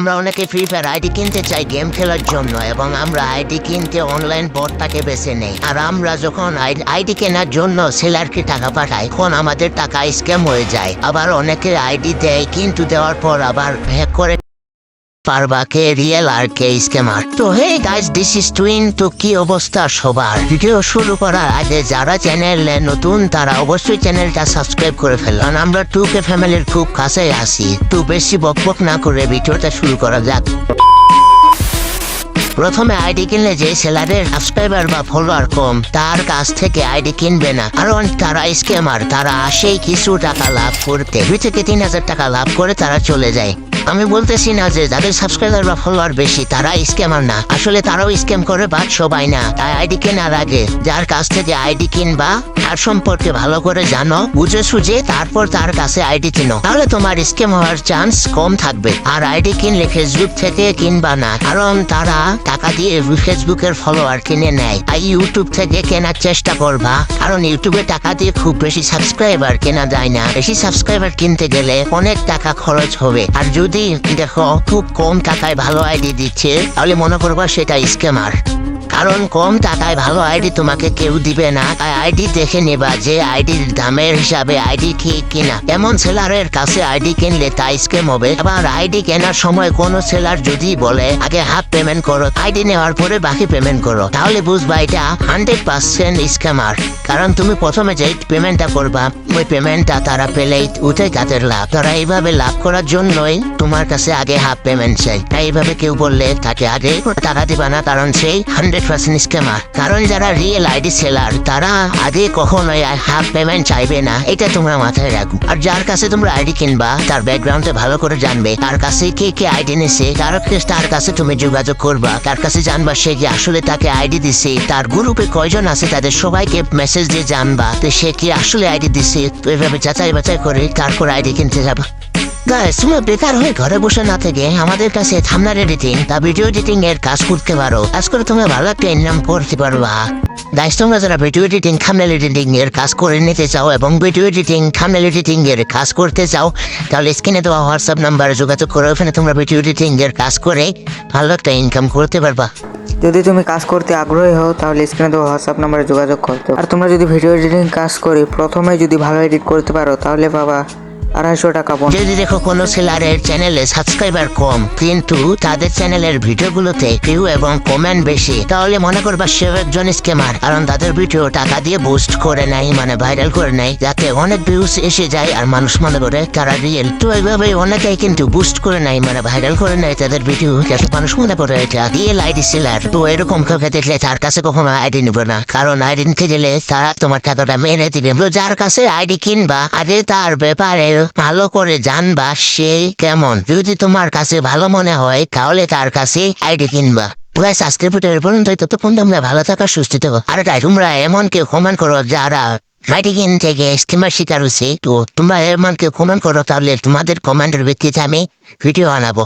আমরা অনেকে free fire ID কিনতে চাই গেম খেলার জন্য এবং আমরা আইডি কিনতে অনলাইন বোর্ডটাকে বেছে নেই। আর আমরা যখন আইডি কেনার জন্য সেলারকে টাকা পাঠাই, তখন আমাদের টাকা স্ক্যাম হয়ে যায়। আবার অনেকে আইডি দেয়, কিন্তু দেওয়ার পর আবার হ্যাক করে। পারবা কে রিয়েল আর কে স্ক্যামার তো hey guys this is twin তো কি অবস্থা সবার? ভিডিও শুরু করার আগে যারা চ্যানেলে নতুন, তারা অবশ্যই চ্যানেলটা সাবস্ক্রাইব করে ফেলুন আমরা টু কে ফ্যামিলির খুব কাছে আসি তো বেশি বকবক না করে ভিডিওটা শুরু করা যাক। প্রথমে আইডি কিনলে যে সেলারের সাবস্ক্রাইবার বা ফলোয়ার কম, তার কাছ থেকে আইডি কিনবে না। কারণ তারা স্ক্যামার তারা আসেই কিছু টাকা লাভ করতে। দুই থেকে তিন হাজার টাকা লাভ করে তারা চলে যায়। আমি বলতেছি না যে যাদের সাবস্ক্রাইবার ফলোয়ার বেশি, তারা স্ক্যামার না। আসলে তারাও স্ক্যাম করে বাট সবাই না। তাই আইডি কেনার আগে, যার কাছ থেকে আইডি কিনবা তার সম্পর্কে ভালো করে জানো, বুঝে সুঝে তারপর তার কাছে আইডি কিনো। তাহলে তোমার স্ক্যাম হওয়ার চান্স কম থাকবে। আর আইডি কিনলে ফেসবুক থেকে কিনবা না, কারণ তারা টাকা দিয়ে ফেসবুকের ফলোয়ার কিনে নেয়। আর ইউটিউব থেকে কেনার চেষ্টা করবা, কারণ ইউটিউবে টাকা দিয়ে খুব বেশি সাবস্ক্রাইবার কেনা যায় না। বেশি সাবস্ক্রাইবার কিনতে গেলে অনেক টাকা খরচ হবে। আর যদি দেখো খুব কম টাকায় ভালো আইডি দিচ্ছে, তাহলে মনে করবা সেটা স্ক্যামার কারণ কম টাকায় ভালো আইডি তোমাকে কেউ দিবে না। তাই আইডি দেখে নেবা যে আইডির দামের হিসাবে আইডি ঠিক কিনা। এমন সেলারের কাছে আইডি কিনলে তা স্ক্যাম হবে। আবার আইডি কেনার সময় কোন সেলার যদি বলে, আগে হাফ পেমেন্ট করো, আইডি নেওয়ার পরে বাকি পেমেন্ট করো। তাহলে বুঝবা এটা হান্ড্রেড পার্সেন্ট স্ক্যামার কারণ তুমি প্রথমে যে পেমেন্টটা করবা ওই পেমেন্টটা তারা পেলেই উঠে তাদের লাভ। তারা এইভাবে লাভ করার জন্যই তোমার কাছে আগে হাফ পেমেন্ট চাই। এইভাবে কেউ বললে তাকে আগে টাকা দিবা না, কারণ সেই হান্ড্রেড পার্সেন্ট স্ক্যামার কারণ যারা রিয়েল আইডি সেলার তারা আগে কখনোই হাফ পেমেন্ট চাইবে না। এটা তোমরা মাথায় রাখো। আর যার কাছে তোমরা আইডি কিনবা, তার ব্যাকগ্রাউন্ডে ভালো করে জানবে। তার কাছে কে কে আইডি নিছে তার তার কাছে তুমি যোগাযোগ করবা। তার কাছে জানবা সে কি আসলে তাকে আইডি দিছে? তার গ্রুপে কয়জন আছে? তাদের সবাইকে মেসেজ দিয়ে জানবা তো সে কি আসলে আইডি দিছে। এভাবে যাচাই বাছাই করে তারপর আইডি কিনতে যাবা। বেকার হয়ে ঘরে বসে না থেকে আমাদের কাছে থামনার এডিটিং তা ভিডিও এডিটিং এর কাজ করতে পারো। কাজ করে তুমি ভালো একটা ইনকাম করতে পারবা। গাইস তোমরা যারা ভিডিও এডিটিং থামনেল এডিটিং এর কাজ করে নিতে চাও এবং ভিডিও এডিটিং থামনেল এডিটিং এর কাজ করতে চাও, তাহলে স্ক্রিনে দেওয়া হোয়াটসঅ্যাপ নাম্বারে যোগাযোগ করে ওখানে তোমরা ভিডিও এডিটিং এর কাজ করে ভালো একটা ইনকাম করতে পারবা। যদি তুমি কাজ করতে আগ্রহী হও, তাহলে স্ক্রিনে দেওয়া হোয়াটসঅ্যাপ নাম্বারে যোগাযোগ করতে আর তোমরা যদি ভিডিও এডিটিং কাজ করে প্রথমে যদি ভালো এডিট করতে পারো, তাহলে বাবা আড়াইশো টাকা বোনাস। যদি দেখো কোনো সেলারের চ্যানেলে সাবস্ক্রাইবার কম, কিন্তু তাদের চ্যানেলের ভিডিওগুলোতে ভিউ এবং কমেন্ট বেশি, তাহলে মনে করবা সে একজন স্ক্যামার কারণ তাদের ভিডিও টাকা দিয়ে বুস্ট করে নেয় মানে ভাইরাল করে নেয়, যাতে অনেক ভিউস এসে যায় আর মানুষ মনে করে তারা রিয়েল তো এইভাবে অনেকেই কিন্তু বুস্ট করে নেয় মানে ভাইরাল করে নেয় তাদের ভিডিও যাতে মানুষ মনে করে এটা রিয়েল আইডি সেলার তো এরকম কাউকে দেখলে তার কাছে কখনো আইডি নিবে না, কারণ আইডি নিতে গেলে তারা তোমার টাকাটা মেরে দিবে। যার কাছে আইডি কিনবা আগে তার ব্যাপারে ভালো করে জানবা সে কেমন। যদি তোমার কাছে ভালো মনে হয়, তাহলে তার কাছে আইডি কিনবা। প্রায় সাবস্ক্রিপ্টের পর্যন্ত ততক্ষণ তোমরা ভালো থাকা, সুস্থ থাকো। আর তাই তোমরা এমন কেউ কমেন্ট করো যারা আইডি থেকে স্কিমার শিকার হচ্ছে, তো তোমরা এমন কেউ কমেন্ট করো, তাহলে তোমাদের কমান্ডের ভিত্তিতে আমি ভিডিও আনাবো